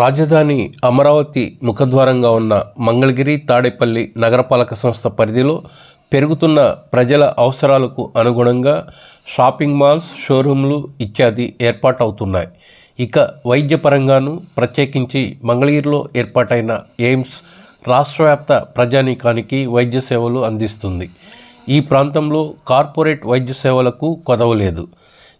రాజధాని అమరావతి ముఖద్వారంగా ఉన్న మంగళగిరి తాడేపల్లి నగరపాలక సంస్థ పరిధిలో పెరుగుతున్న ప్రజల అవసరాలకు అనుగుణంగా షాపింగ్ మాల్స్ షోరూంలు ఇత్యాది ఏర్పాటవుతున్నాయి. ఇక వైద్యపరంగాను ప్రత్యేకించి మంగళగిరిలో ఏర్పాటైన ఎయిమ్స్ రాష్ట్రవ్యాప్త ప్రజానీకానికి వైద్య సేవలు అందిస్తుంది. ఈ ప్రాంతంలో కార్పొరేట్ వైద్య సేవలకు కొదవలేదు.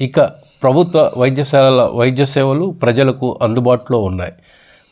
ఇక ప్రభుత్వ వైద్యశాలల వైద్య సేవలు ప్రజలకు అందుబాటులో ఉన్నాయి.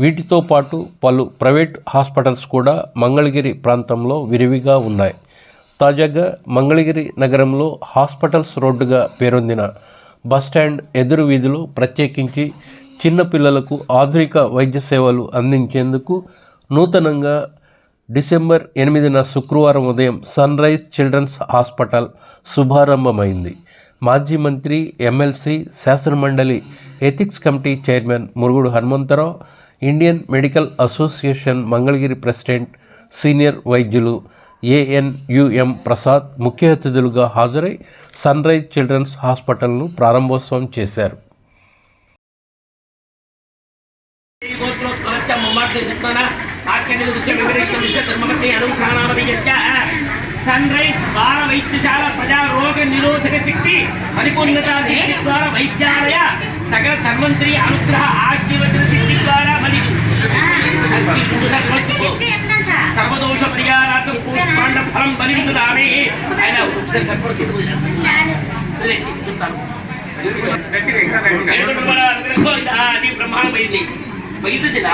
వీటితో పాటు పలు ప్రైవేట్ హాస్పిటల్స్ కూడా మంగళగిరి ప్రాంతంలో విరివిగా ఉన్నాయి. తాజాగా మంగళగిరి నగరంలో హాస్పిటల్స్ రోడ్డుగా పేరొందిన బస్టాండ్ ఎదురు వీధిలో ప్రత్యేకించి చిన్నపిల్లలకు ఆధునిక వైద్య సేవలు అందించేందుకు నూతనంగా డిసెంబర్ ఎనిమిదిన శుక్రవారం ఉదయం సన్ రైజ్ చిల్డ్రన్స్ హాస్పిటల్ శుభారంభమైంది. మాజీ మంత్రి ఎమ్మెల్సీ శాసనమండలి ethics committee chairman Murugudu Hanumantharao Indian medical association Mangalagiri president senior వైద్యులు ఏఎన్యుఎం ప్రసాద్ ముఖ్య అతిథులుగా హాజరై సన్రైజ్ చిల్డ్రన్స్ హాస్పిటల్ను ప్రారంభోత్సవం చేశారు. సన్ రైజ్ బాల వైద్యశాల ప్రజా రోగ నిరోధక శక్తి పరిపూర్ణత శక్తి ద్వారా వైద్యాలయ సకల ధన్వంతరి అనుగ్రహ ఆశీర్వచన శక్తి ద్వారా మరియు సర్వదోష పరిహారార్థం పోషకాండ ఫలం బలి దామే ఆయన ఒకసారి కనపడుతుంది చెప్తాను. అది బ్రహ్మాండమైంది. వైద్యుల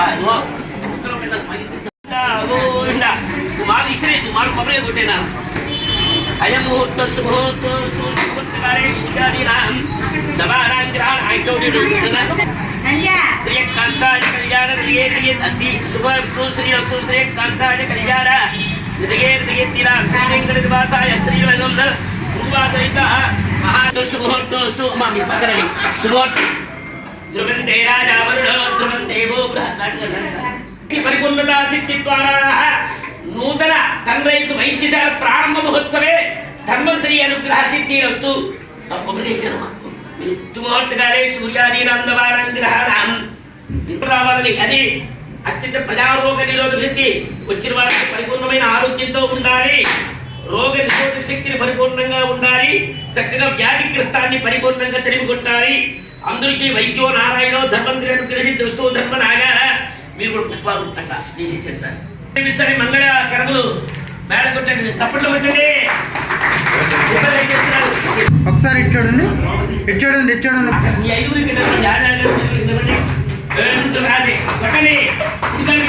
ತಾವೀಶ್ವರೇ ಕುಮಾರು ಕೊಬ್ಬರೇ ಕೊಟ್ಟಿನ ಅಯಂ ಮುಹೂರ್ತ ಶುಭೋತ್ತು ಸುಮತ್ಕಾರೇ ಸೂರ್ಯಾದೀನಾಂ ನವಾರಾಂಗ್ರಹಾಣ ಆಯ್ತೌಡಿರು ಶ್ರೀಯಕಾಂತಾಯ ಕಲ್ಯಾಣ ಹೃದಯೇ ಹೃದಯ ಅತಿ ಶುಭಸ್ತು ಶ್ರೀಯಸ್ತು ಶ್ರೀಯಕಾಂತಾಯ ಕಲ್ಯಾಣ ಹೃದಯೇ ಹೃದಯ ತೀರಾಂ ಶ್ರೀವೆಂಕಟನಿವಾಸಾಯ ಶ್ರೀವೈವಂದ ಪೂರ್ವಾದಯಿತ ಮಹಾದುಷ್ಟುಮುಹೂರ್ತೋಸ್ತು ಮಾಮಿ ಪಕರಣಿ ಶುಭೋರ್ತು ಧ್ರುವಂತೆ ರಾಜಾವರುಣ ಧ್ರುವಂತೆ ಗೋ ಬೃಹತ್ ಪರಿಪೂರ್ಣತಾ ಸಿದ್ಧಿತ್ವಾನಾಹ దేరాజావరుడో ధ్రువం దేవో బృహత్తి పరిపూర్ణతా శక్తి ద్వారా నూతన సన్ రైజ్ వైద్యశాల ప్రారంభ మహోత్సవే ధన్వంతరి అనుగ్రహ సిద్ధి సూర్యాదీనందవానంగ్రహాణం రావాలని అది అత్యంత ప్రజారోగ నిరోధక శక్తి. వచ్చిన వాళ్ళకి పరిపూర్ణమైన ఆరోగ్యంతో ఉండాలి. రోగ నిరోధక శక్తిని పరిపూర్ణంగా ఉండాలి. చక్కగా వ్యాధిగ్రస్తాన్ని పరిపూర్ణంగా తెలివికొట్టాలి అందరికీ వైద్యో నారాయణో ధర్మంత్రి అనుగ్రహి దృష్టో ధర్మనాగా మీరు కూడా పుష్పాలు అట్లా తీసేసారు సార్. చూపించండి మంగళ కరములు. మేడ కొట్టండి తప్పట్లు కొట్టండి? ఒకసారి ఇటు చూడండి. ఇటు చూడండి ఇటు చూడండి. ఈ. కొట్టండి. ఇద్దరు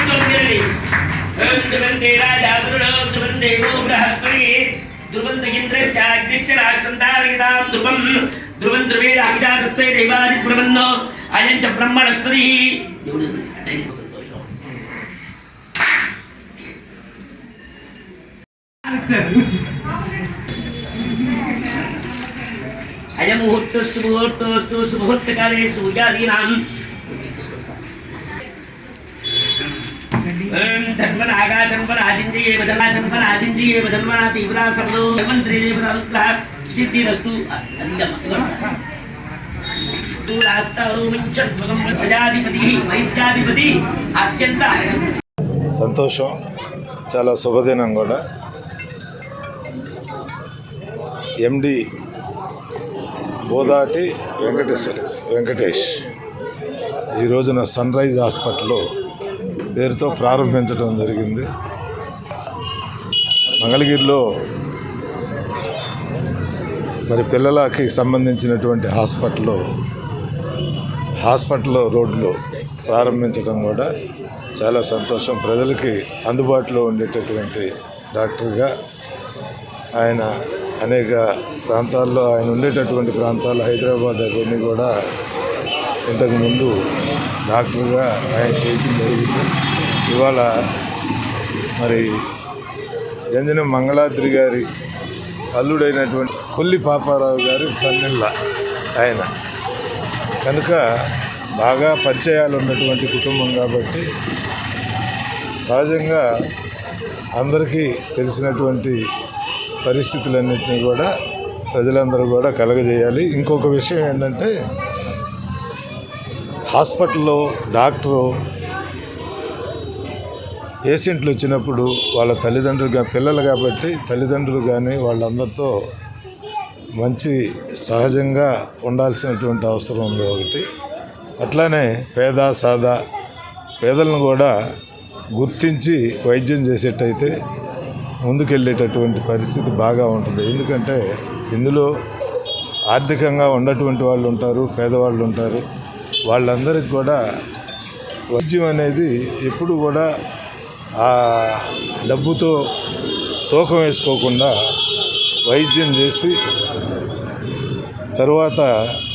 ధ్రువం. ధ్రువం. అభిజాతస్తే దైవాది బ్రహ్మన్నో అయం చ బ్రహ్మణస్పతి. దేవుడు అంటే సంతోషం అయం ముహూర్తస్సు ముహూర్తోస్తు సుముహూర్తకాలే సూర్యాదీనాం ఓం ధర్మనాగా ధర్మరాజింజయే వదలా ధర్మరాజింజయే వదల్మనా తీవ్రా సర్వదో ధర్మంత్రి దేవతానుగ్రహ సిద్ధిరస్తు వైద్యాధిపతి అత్యంత సంతోషం చాలా శుభదినం కూడా. ఎండి బోదాటి వెంకటేశ్వర వెంకటేష్. ఈ రోజున సన్ రైజ్ హాస్పిటల్ పేరుతో ప్రారంభించడం జరిగింది. మంగళగిరిలో మరి పిల్లలకి సంబంధించినటువంటి హాస్పిటల్ హాస్పిటల్ రోడ్లు ప్రారంభించడం కూడా చాలా సంతోషం. ప్రజలకి అందుబాటులో ఉండేటటువంటి డాక్టర్గా ఆయన అనేక ప్రాంతాల్లో ఆయన ఉండేటటువంటి ప్రాంతాలు హైదరాబాద్ అవన్నీ కూడా ఇంతకుముందు డాక్టర్గా ఆయన చేయడం జరిగింది. ఇవాళ మరి జంజనం మంగళాద్రి గారి అల్లుడైనటువంటి కొల్లి పాపారావు గారి సన్నెల్ల ఆయన. కనుక బాగా పరిచయాలు ఉన్నటువంటి కుటుంబం కాబట్టి సహజంగా అందరికీ తెలిసినటువంటి పరిస్థితులన్నింటినీ కూడా ప్రజలందరూ కూడా కలగజేయాలి. ఇంకొక విషయం ఏంటంటే హాస్పిటల్లో డాక్టరు పేషెంట్లు వచ్చినప్పుడు వాళ్ళ తల్లిదండ్రులుగా పిల్లలు కాబట్టి తల్లిదండ్రులు కానీ వాళ్ళందరితో మంచి సహజంగా ఉండాల్సినటువంటి అవసరం ఉంది ఒకటి. అట్లానే పేద సాదా పేదలను కూడా గుర్తించి వైద్యం చేసేటైతే ముందుకెళ్ళేటటువంటి పరిస్థితి బాగా ఉంటుంది. ఎందుకంటే ఇందులో ఆర్థికంగా ఉన్నటువంటి వాళ్ళు ఉంటారు పేదవాళ్ళు ఉంటారు. వాళ్ళందరికీ కూడా వైద్యం అనేది ఎప్పుడు కూడా ఆ డబ్బుతో తూకం వేసుకోకుండా వైద్యం చేసి తర్వాత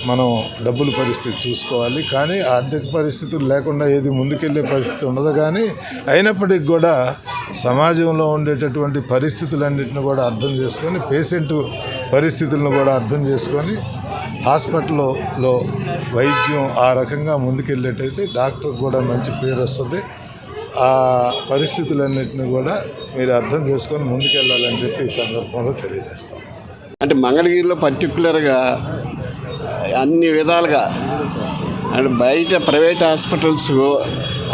మనం డబ్బుల పరిస్థితి చూసుకోవాలి. కానీ ఆర్థిక పరిస్థితులు లేకుండా ఏది ముందుకెళ్ళే పరిస్థితి ఉండదు. కానీ అయినప్పటికీ కూడా సమాజంలో ఉండేటటువంటి పరిస్థితులన్నింటిని కూడా అర్థం చేసుకొని పేషెంట్ పరిస్థితులను కూడా అర్థం చేసుకొని హాస్పిటల్లో వైద్యం ఆ రకంగా ముందుకెళ్ళేటైతే డాక్టర్ కూడా మంచి పేరు వస్తుంది. ఆ పరిస్థితులన్నింటినీ కూడా మీరు అర్థం చేసుకొని ముందుకెళ్ళాలని చెప్పి ఈ సందర్భంలో తెలియజేస్తాం. అంటే మంగళగిరిలో పర్టికులర్గా అన్ని విధాలుగా అండ్ బయట ప్రైవేట్ హాస్పిటల్స్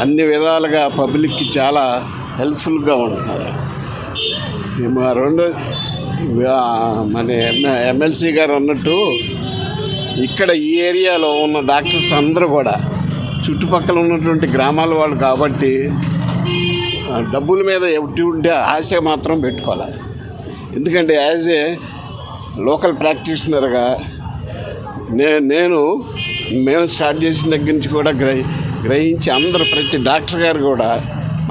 అన్ని విధాలుగా పబ్లిక్కి చాలా హెల్ప్ఫుల్గా ఉంటున్నారు మా రెండు మన ఎమ్మె- ఎమ్మెల్సీ గారు అన్నట్టు ఇక్కడ ఈ ఏరియాలో ఉన్న డాక్టర్స్ అందరూ కూడా చుట్టుపక్కల ఉన్నటువంటి గ్రామాల వాళ్ళు కాబట్టి డబ్బుల మీద ఎటువంటి ఆశ మాత్రం పెట్టుకోవాలి. ఎందుకంటే యాజ్ ఏ లోకల్ ప్రాక్టీషనర్గా నే నేను మేము స్టార్ట్ చేసిన దగ్గర నుంచి కూడా గ్రహి గ్రహించి అందరూ ప్రతి డాక్టర్ గారు కూడా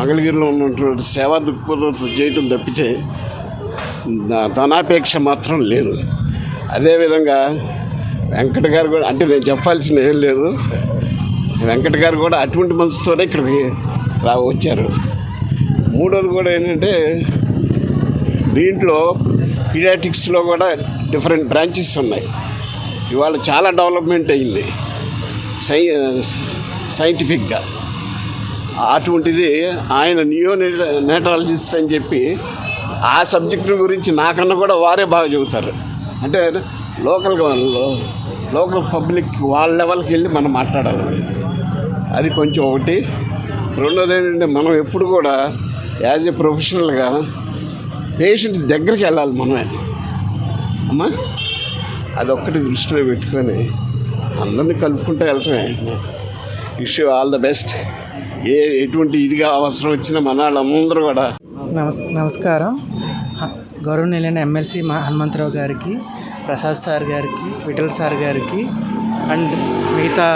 మంగళగిరిలో ఉన్నటువంటి సేవా దృక్పథంతో చేయటం తప్పితే ధనాపేక్ష మాత్రం లేదు. అదేవిధంగా వెంకట గారు కూడా అంటే నేను చెప్పాల్సిన ఏం లేదు. వెంకట గారు కూడా అటువంటి మనసుతోనే ఇక్కడికి రా వచ్చారు. మూడోది కూడా ఏంటంటే దీంట్లో పీడియాటిక్స్లో కూడా డిఫరెంట్ బ్రాంచెస్ ఉన్నాయి. ఇవాళ చాలా డెవలప్మెంట్ అయింది. సై సైంటిఫిక్గా. అటువంటిది ఆయన నియో నేట్రాలజిస్ట్ అని చెప్పి ఆ సబ్జెక్టు గురించి నాకన్నా కూడా వారే బాగా చెబుతారు. అంటే లోకల్ వాళ్ళు లోకల్ పబ్లిక్ వాళ్ళ లెవెల్కి వెళ్ళి మనం మాట్లాడాలి. అది కొంచెం ఒకటి. రెండోది ఏంటంటే మనం ఎప్పుడు కూడా యాజ్ ఏ ప్రొఫెషనల్గా పేషెంట్ దగ్గరికి వెళ్ళాలి మనమే. అమ్మా! అదొక్కటి దృష్టిలో పెట్టుకొని అందరినీ కలుపుకుంటూ వెళ్తామే wish you all the best. ఏ ఎటువంటి ఇదిగా అవసరం వచ్చిన మన వాళ్ళందరూ కూడా. నమస్ నమస్కారం. గౌరవ గౌరవనీయులైన ఎమ్మెల్సీ మా హనుమంతరావు గారికి ప్రసాద్ సార్ గారికి విఠల్ సార్ గారికి అండ్ మిగతా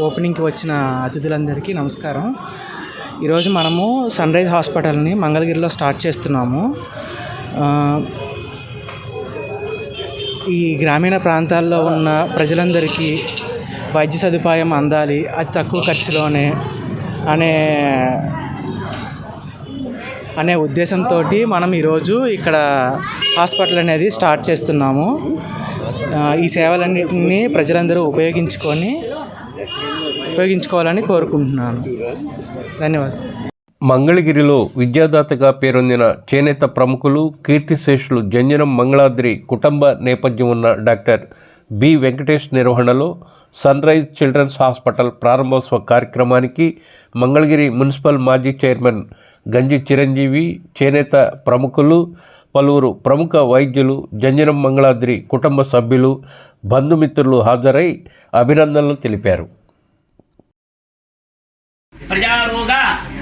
ఓపెనింగ్కి వచ్చిన అతిథులందరికీ నమస్కారం. ఈరోజు మనము సన్ రైజ్ హాస్పిటల్ని మంగళగిరిలో స్టార్ట్ చేస్తున్నాము. ఈ గ్రామీణ ప్రాంతాల్లో ఉన్న ప్రజలందరికీ వైద్య సదుపాయం అందాలి అతి తక్కువ ఖర్చులోనే అనే అనే ఉద్దేశంతో మనం ఈరోజు ఇక్కడ హాస్పిటల్ అనేది స్టార్ట్ చేస్తున్నాము. ఈ సేవలన్నింటినీ ప్రజలందరూ ఉపయోగించుకొని ఉపయోగించుకోవాలని కోరుకుంటున్నాను. ధన్యవాదాలు. మంగళగిరిలో విద్యాదాతగా పేరొందిన చేనేత ప్రముఖులు కీర్తిశేషులు జంజనం మంగళాద్రి కుటుంబ నేపథ్యం ఉన్న డాక్టర్ బి వెంకటేష్ నిర్వహణలో సన్ రైజ్ చిల్డ్రన్స్ హాస్పిటల్ ప్రారంభోత్సవ కార్యక్రమానికి మంగళగిరి మున్సిపల్ మాజీ చైర్మన్ గంజి చిరంజీవి చేనేత ప్రముఖులు పలువురు ప్రముఖ వైద్యులు జంజనం మంగళాద్రి కుటుంబ సభ్యులు బంధుమిత్రులు హాజరై అభినందనలు తెలిపారు. ప్రజారోగ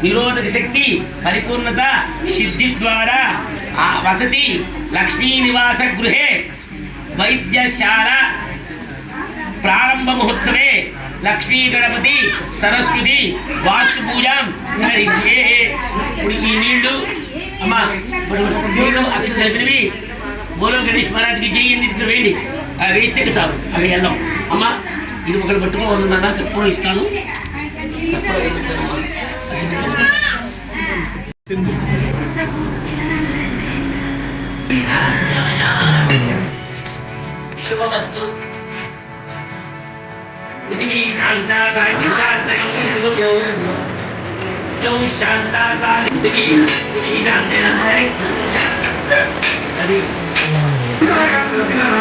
నిరోధక శక్తి పరిపూర్ణత సిద్ధి ద్వారా వసతి లక్ష్మీ నివాస గృహే వైద్యశాల ప్రారంభ మహోత్సవే లక్ష్మీ గణపతి సరస్వతి వాస్తు పూజాం కరిష్యే ఇప్పుడు ఈ నీళ్ళు అమ్మా ఇప్పుడు నీళ్ళు అక్షర బోలో గణేష్ మహారాజ్కి చేయండి ఇక్కడ వేయండి. వేస్తే చాలు. అక్కడికి వెళ్దాం. అమ్మా ఇది ఒకటి పట్టుకోవాలి నాన్న కర్పూరం ఇస్తాను. Thank you.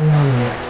うん。